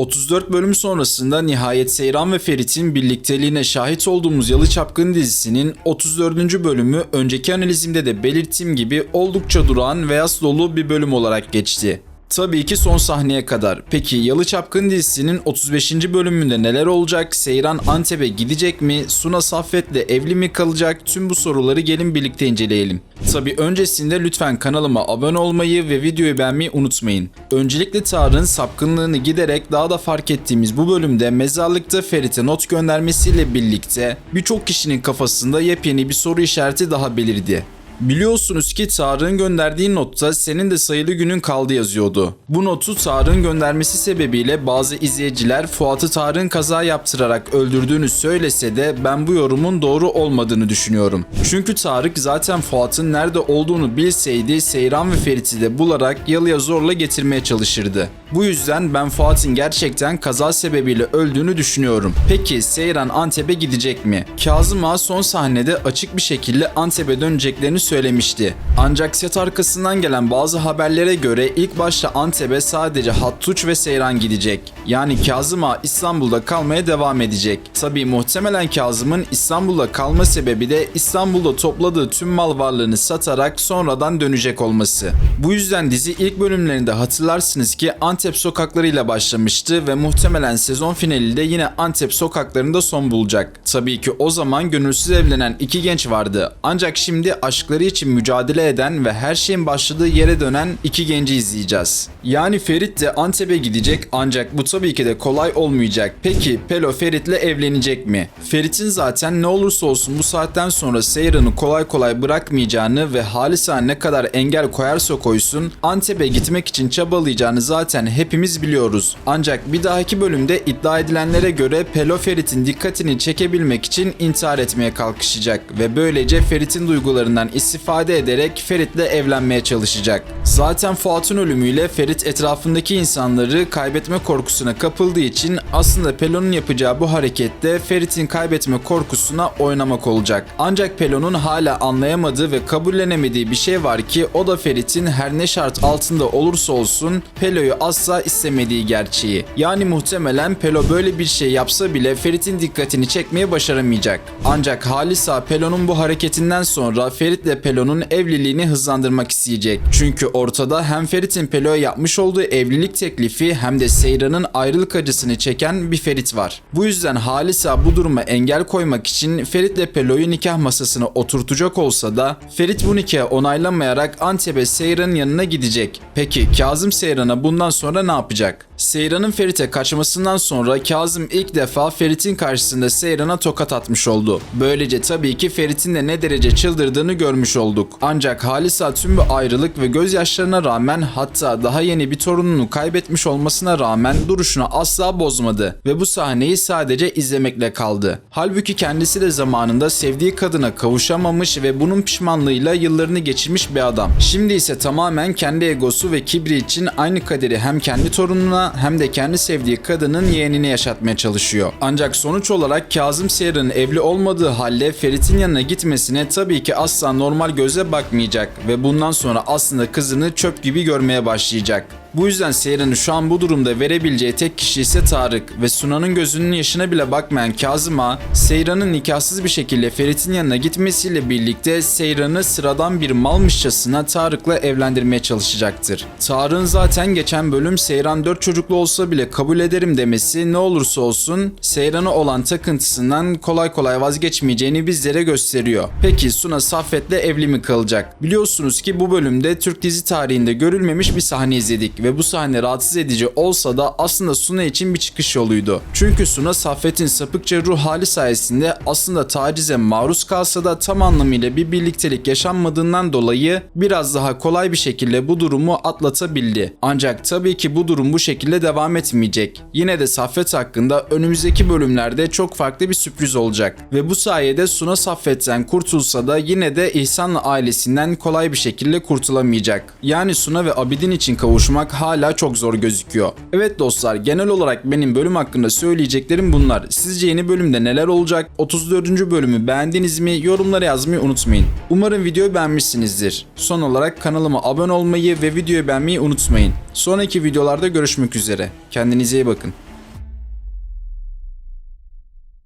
34 bölüm sonrasında nihayet Seyran ve Ferit'in birlikteliğine şahit olduğumuz Yalı Çapkın dizisinin 34. bölümü önceki analizimde de belirttiğim gibi oldukça durağan ve yas dolu bir bölüm olarak geçti. Tabii ki son sahneye kadar. Peki Yalı Çapkın dizisinin 35. bölümünde neler olacak? Seyran Antep'e gidecek mi? Suna Saffet'le evli mi kalacak? Tüm bu soruları gelin birlikte inceleyelim. Tabii öncesinde lütfen kanalıma abone olmayı ve videoyu beğenmeyi unutmayın. Öncelikle Tarık'ın sapkınlığını giderek daha da fark ettiğimiz bu bölümde mezarlıkta Ferit'e not göndermesiyle birlikte birçok kişinin kafasında yepyeni bir soru işareti daha belirdi. Biliyorsunuz ki Tarık'ın gönderdiği notta senin de sayılı günün kaldı yazıyordu. Bu notu Tarık'ın göndermesi sebebiyle bazı izleyiciler Fuat'ı Tarık'ın kaza yaptırarak öldürdüğünü söylese de ben bu yorumun doğru olmadığını düşünüyorum. Çünkü Tarık zaten Fuat'ın nerede olduğunu bilseydi Seyran ve Ferit'i de bularak yalıya zorla getirmeye çalışırdı. Bu yüzden ben Fuat'ın gerçekten kaza sebebiyle öldüğünü düşünüyorum. Peki Seyran Antep'e gidecek mi? Kazım Ağa son sahnede açık bir şekilde Antep'e döneceklerini söylemişti. Ancak set arkasından gelen bazı haberlere göre ilk başta Antep'e sadece Hattuç ve Seyran gidecek. Yani Kazım Ağa İstanbul'da kalmaya devam edecek. Tabii muhtemelen Kazım'ın İstanbul'da kalma sebebi de İstanbul'da topladığı tüm mal varlığını satarak sonradan dönecek olması. Bu yüzden dizi ilk bölümlerinde hatırlarsınız ki Antep sokaklarıyla başlamıştı ve muhtemelen sezon finali de yine Antep sokaklarında son bulacak. Tabii ki o zaman gönülsüz evlenen iki genç vardı. Ancak şimdi aşkları için mücadele eden ve her şeyin başladığı yere dönen iki genci izleyeceğiz. Yani Ferit de Antep'e gidecek ancak bu tabii ki de kolay olmayacak. Peki Pelo Ferit'le evlenecek mi? Ferit'in zaten ne olursa olsun bu saatten sonra Seyran'ı kolay kolay bırakmayacağını ve Halisa ne kadar engel koyarsa koysun Antep'e gitmek için çabalayacağını zaten hepimiz biliyoruz. Ancak bir dahaki bölümde iddia edilenlere göre Pelo Ferit'in dikkatini çekebilmek için intihar etmeye kalkışacak ve böylece Ferit'in duygularından istifade ederek Ferit'le evlenmeye çalışacak. Zaten Fuat'ın ölümüyle Ferit etrafındaki insanları kaybetme korkusuna kapıldığı için aslında Pelo'nun yapacağı bu harekette Ferit'in kaybetme korkusuna oynamak olacak. Ancak Pelo'nun hala anlayamadığı ve kabullenemediği bir şey var ki o da Ferit'in her ne şart altında olursa olsun Pelo'yu asla istemediği gerçeği. Yani muhtemelen Pelo böyle bir şey yapsa bile Ferit'in dikkatini çekmeye başaramayacak. Ancak Halisa Pelo'nun bu hareketinden sonra Ferit'le Pelo'nun evliliğini hızlandırmak isteyecek. Çünkü ortada hem Ferit'in Pelo'ya yapmış olduğu evlilik teklifi hem de Seyran'ın ayrılık acısını çeken bir Ferit var. Bu yüzden Halisa bu duruma engel koymak için Ferit'le Pelo'yu nikah masasına oturtacak olsa da Ferit bu nikahı onaylamayarak Antep'e Seyran'ın yanına gidecek. Peki Kazım Seyran'a bundan sonra ne yapacak? Seyran'ın Ferit'e kaçmasından sonra Kazım ilk defa Ferit'in karşısında Seyran'a tokat atmış oldu. Böylece tabii ki Ferit'in de ne derece çıldırdığını görmüş olduk. Ancak Halisa tüm bu ayrılık ve gözyaşlarına rağmen hatta daha yeni bir torununu kaybetmiş olmasına rağmen duruşunu asla bozmadı ve bu sahneyi sadece izlemekle kaldı. Halbuki kendisi de zamanında sevdiği kadına kavuşamamış ve bunun pişmanlığıyla yıllarını geçirmiş bir adam. Şimdi ise tamamen kendi egosu ve kibri için aynı kaderi hem kendi torununa hem de kendi sevdiği kadının yeğenine yaşatmaya çalışıyor. Ancak sonuç olarak Kazım Seyran'ın evli olmadığı halde Ferit'in yanına gitmesine tabii ki asla normal göze bakmayacak ve bundan sonra aslında kızını çöp gibi görmeye başlayacak. Bu yüzden Seyran'ı şu an bu durumda verebileceği tek kişi ise Tarık ve Sunan'ın gözünün yaşına bile bakmayan Kazım Ağa, Seyran'ın nikahsız bir şekilde Ferit'in yanına gitmesiyle birlikte Seyran'ı sıradan bir malmışçasına Tarık'la evlendirmeye çalışacaktır. Tarık'ın zaten geçen bölüm Seyran 4 çocuklu olsa bile kabul ederim demesi ne olursa olsun Seyran'a olan takıntısından kolay kolay vazgeçmeyeceğini bizlere gösteriyor. Peki Suna Saffet'le evli mi kalacak? Biliyorsunuz ki bu bölümde Türk dizi tarihinde görülmemiş bir sahne izledik ve bu sahne rahatsız edici olsa da aslında Suna için bir çıkış yoluydu. Çünkü Suna Saffet'in sapıkça ruh hali sayesinde aslında tacize maruz kalsa da tam anlamıyla bir birliktelik yaşanmadığından dolayı biraz daha kolay bir şekilde bu durumu atlatabildi. Ancak tabii ki bu durum bu şekilde devam etmeyecek. Yine de Saffet hakkında önümüzdeki bölümlerde çok farklı bir sürpriz olacak. Ve bu sayede Suna Saffet'ten kurtulsa da yine de İhsan'la ailesinden kolay bir şekilde kurtulamayacak. Yani Suna ve Abidin için kavuşmak hala çok zor gözüküyor. Evet dostlar genel olarak benim bölüm hakkında söyleyeceklerim bunlar. Sizce yeni bölümde neler olacak? 34. bölümü beğendiniz mi? Yorumlara yazmayı unutmayın. Umarım videoyu beğenmişsinizdir. Son olarak kanalıma abone olmayı ve videoyu beğenmeyi unutmayın. Sonraki videolarda görüşmek üzere. Kendinize iyi bakın.